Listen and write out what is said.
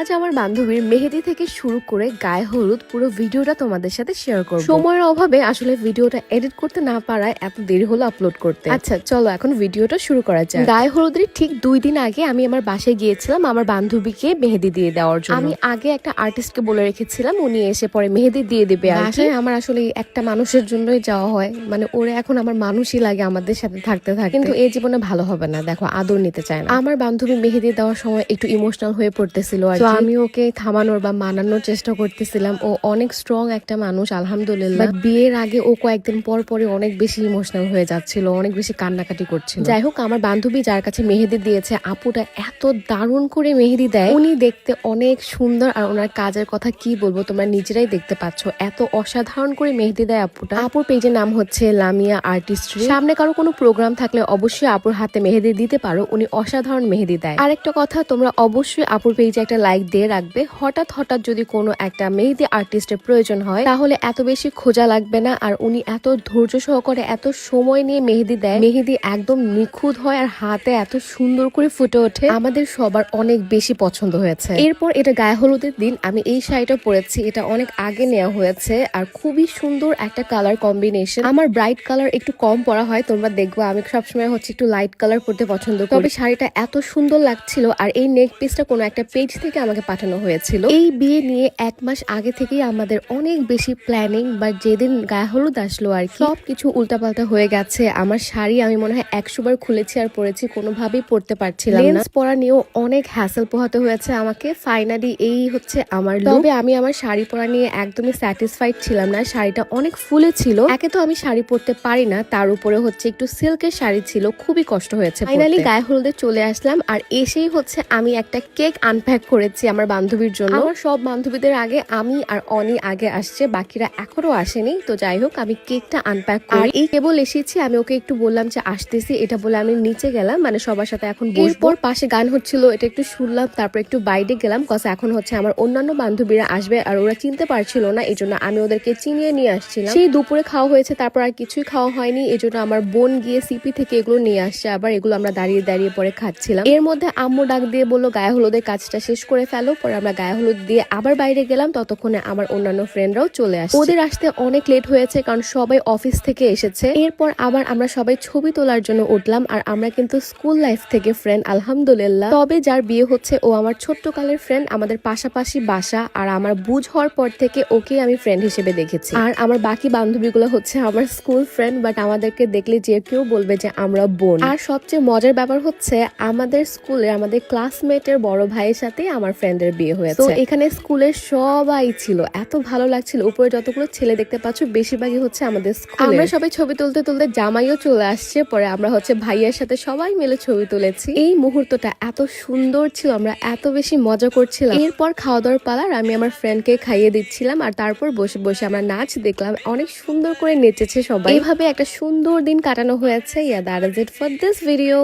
আজ আমার বান্ধবীর মেহেদি থেকে শুরু করে গায়ে হলুদ পুরো ভিডিওটা তোমাদের সাথে শেয়ার করব। সময়ের অভাবে আসলে ভিডিওটা এডিট করতে না পারায় এত দেরি হলো আপলোড করতে। আচ্ছা চলো এখন ভিডিওটা শুরু করা যাক। গায়ে হলুদের ঠিক দুই দিন আগে আমি আমার বাসায় গিয়েছিলাম আমার বান্ধবীকে মেহেদি দিয়ে দেওয়ার জন্য। আমি আগে একটা আর্টিস্টকে বলে রেখেছিলাম, উনি এসে পরে মেহেদি দিয়ে দেবে বাসায় আমার আসলে একটা মানুষের জন্যই যাওয়া হয় মানে ওরে এখন আমার মানুষই লাগে আমাদের সাথে থাকতে থাকে কিন্তু এই জীবনে ভালো হবে না, দেখো আদর নিতে চায় না। আমার বান্ধবী মেহেদি দেওয়ার সময় একটু ইমোশনাল হয়ে পড়তেছিল আর আমি ওকে থামানোর বা মানানোর চেষ্টা করতেছিলাম। ও অনেক স্ট্রং একটা মানুষ আলহামদুলিল্লাহ। বিয়ের আগে ও কয়েকদিন পর পরে অনেক বেশি ইমোশনাল হয়ে যাচ্ছিল অনেক বেশি কান্নাকাটি করছিল। যাই হোক আমার বান্ধবী যার কাছে মেহেদি দিয়েছে আপুটা এত দারুণ করে মেহেদি দেয়। উনি দেখতে অনেক সুন্দর আর ওনার কাজের কথা কি বলব তোমরা নিজেরাই দেখতে পাচ্ছ। এত অসাধারণ করে মেহেদি দেয় আপুটা। আপুর পেজের নাম হচ্ছে লামিয়া আর্টিস্ট্রি সামনে কারও কোনো প্রোগ্রাম থাকলে অবশ্যই আপুর হাতে মেহেদি দিতে পারো উনি অসাধারণ মেহেদি দেয়। আরেকটা কথা তোমরা অবশ্যই আপুর পেজে একটা লাইক দিয়ে রাখবে। হঠাৎ হঠাৎ যদি কোনো একটা মেহেদি আর্টিস্টের প্রয়োজন হয়, তাহলে এত বেশি খোঁজা লাগবে না। আর উনি এত ধৈর্য সহকারে এত সময় নিয়ে মেহেদি দেয়। মেহেদি একদম নিখুঁত হয় আর হাতে এত সুন্দর করে ফুটে ওঠে। আমাদের সবার অনেক বেশি পছন্দ হয়েছে। এরপর এটা গায়ে হলুদের দিন। আমি এই শাড়িটা পরেছি। এটা অনেক আগে নেওয়া হয়েছে। আর খুবই সুন্দর একটা কালার কম্বিনেশন আমার ব্রাইট কালার একটু কম পরা হয়। তোমরা দেখব, আমি সবসময় হচ্ছে একটু লাইট কালার পরতে পছন্দ করি। তবে শাড়িটা এত সুন্দর লাগছিল। আর এই নেক পিসটা কোনো একটা পেজ থেকে আমাকে পাঠানো হয়েছিল। এই বিয়ে নিয়ে এক মাস আগে থেকেই আমাদের অনেক বেশি প্ল্যানিং বা যেদিন গায়ে হলুদ আসলো আর কি সবকিছু উল্টাপাল্টা হয়ে গেছে। আমার শাড়ি আমি মনে হয় একশো বার খুলেছি আর পরেছি কোনোভাবেই পরতে পারছিলাম না। পরা নিয়েও অনেক হ্যাসেল পোহাতে হয়েছে আমাকে। ফাইনালি এই হচ্ছে আমার তবে আমি আমার শাড়ি পরা নিয়ে একদমই স্যাটিসফাইড ছিলাম না। শাড়িটা অনেক ফুলে ছিল। একে তো আমি শাড়ি পরতে পারি না তার উপরে হচ্ছে একটু সিল্কের শাড়ি ছিল খুবই কষ্ট হয়েছে ফাইনালি গায়ে হলুদে চলে আসলাম আর এসেই হচ্ছে আমি একটা কেক আনপ্যাক করেছি। আমার বান্ধবীর জন্য। আমার সব বান্ধবীদের আগে আমি আর অনি আগে আসছে বাকিরা এখনও আসেনি। তো যাই হোক আমি কেকটা আনপ্যাক করি। এই কেবল এসেছি আমি ওকে একটু বললাম যে আসতেছি এটা বলে আমি নিচে গেলাম। মানে সবার সাথে এখন এরপর পাশে গান হচ্ছিল এটা একটু শুনলাম তারপর একটু বাইরে গেলাম কজ এখন হচ্ছে আমার অন্যান্য বান্ধবীরা আসবে আর ওরা চিনতে পারছিল না এই জন্য আমি ওদেরকে চিনিয়ে নিয়ে আসছিলাম। সেই দুপুরে খাওয়া হয়েছে তারপর আর কিছুই খাওয়া হয়নি এই জন্য আমার বোন গিয়ে সিপি থেকে এগুলো নিয়ে আসছে। আবার এগুলো আমরা দাঁড়িয়ে দাঁড়িয়ে পরে খাচ্ছিলাম। এর মধ্যে আম্মু ডাক দিয়ে বলল গায়ে হলুদের কাজটা শেষ করে ফেলো, পরে আমরা গায়ে হলুদ দিয়ে আবার বাইরে গেলাম। ততক্ষণে আমার অন্যান্য ফ্রেন্ডরাও চলে আসে ওদের আসতে অনেক লেট হয়েছে, কারণ সবাই অফিস থেকে এসেছে। এরপর আবার আমরা সবাই ছবি তোলার জন্য উঠলাম, আর আমরা কিন্তু স্কুল লাইফ থেকে ফ্রেন্ড আলহামদুলিল্লাহ। তবে যার বিয়ে হচ্ছে, ও আমার ছোট্ট কালের ফ্রেন্ড আমাদের পাশাপাশি বাসা, আর আমার বুঝ হওয়ার পর থেকে ওকে আমি ফ্রেন্ড হিসেবে দেখেছি। আর আমার বাকি বান্ধবীগুলো হচ্ছে আমার স্কুল ফ্রেন্ড বাট আমাদেরকে দেখলে যে কেউ বলবে যে আমরা বোন। আর সবচেয়ে মজার ব্যাপার হচ্ছে, আমাদের স্কুলে আমাদের ক্লাসমেটের বড় ভাইয়ের সাথে আমার ফ্রেন্ডের বিয়ে হয়েছে। তো এখানে স্কুলের সবাই ছিল। এত ভালো লাগছিল। উপরে যতগুলো ছেলে দেখতে পাচ্ছ বেশিরভাগই হচ্ছে আমাদের স্কুল। আমরা সবাই ছবি তুলতে তুলতে জামাইও চলে আসছে। পরে আমরা হচ্ছে ভাইয়ের সাথে সবাই মিলে ছবি তুলেছি। এই মুহূর্তটা এত সুন্দর ছিল। আমরা এত বেশি মজা করছিলাম। এরপর খাওয়া দাওয়ার পালার আমি আমার ফ্রেন্ডকে খাইয়ে দিচ্ছিলাম। আর তারপর বসে বসে আমরা নাচ দেখলাম। অনেক সুন্দর করে নেচেছে সবাই। এইভাবে একটা সুন্দর দিন কাটানো হয়েছে। Yeah that is it for this video